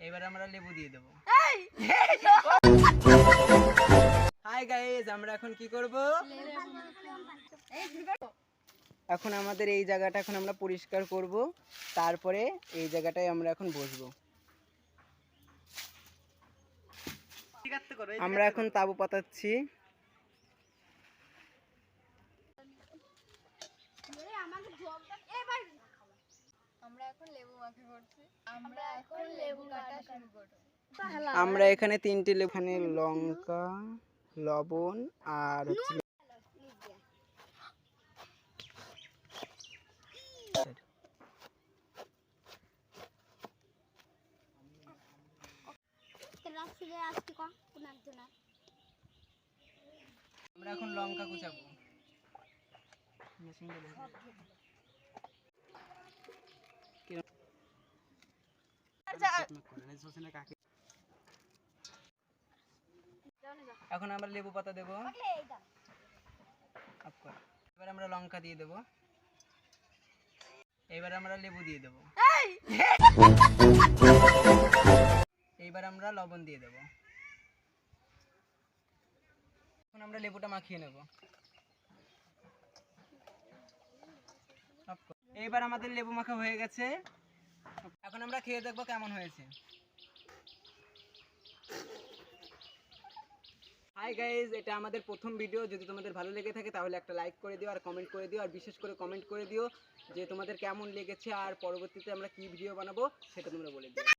এবার আমরা লেবু দিয়ে দেবো। হাই গাইস আমরা এখন কি করব? এখন আমাদের এই জায়গাটা এখন আমরা পরিষ্কার করব। তারপরে এই জায়গাটায় আমরা এখন বসবো। আমরা এখন তাবু পাতাচ্ছি। আমরা এখন লেবু মাখা করছি। আমরা এখন লেবু কাটা শুরু করব আমরা এখানে তিনটে এখানে লঙ্কা লবণ আর হচ্ছে আমরা এখন লঙ্কা কুচাবো। মেশিনটা এখন আমরা লেবু পাতা দেবো। এবার আমরা লঙ্কা দিয়ে দেবো। এবার আমরা লেবু দিয়ে দেবো। এইবার আমরা লবণ দিয়ে দেবো। এখন আমরা লেবুটা মাখিয়ে নেব। এইবার আমাদের লেবু মাখা হয়ে গেছে। এখন আমরা খেয়ে দেখব কেমন হয়েছে। হাই গাইজ এটা আমাদের প্রথম ভিডিও যদি তোমাদের ভালো লেগে থাকে, তাহলে একটা লাইক করে দিও আর কমেন্ট করে দিও। আর বিশেষ করে কমেন্ট করে দিও যে তোমাদের কেমন লেগেছে আর পরবর্তীতে আমরা কি ভিডিও বানাবো, সেটা তোমরা বলে দিও।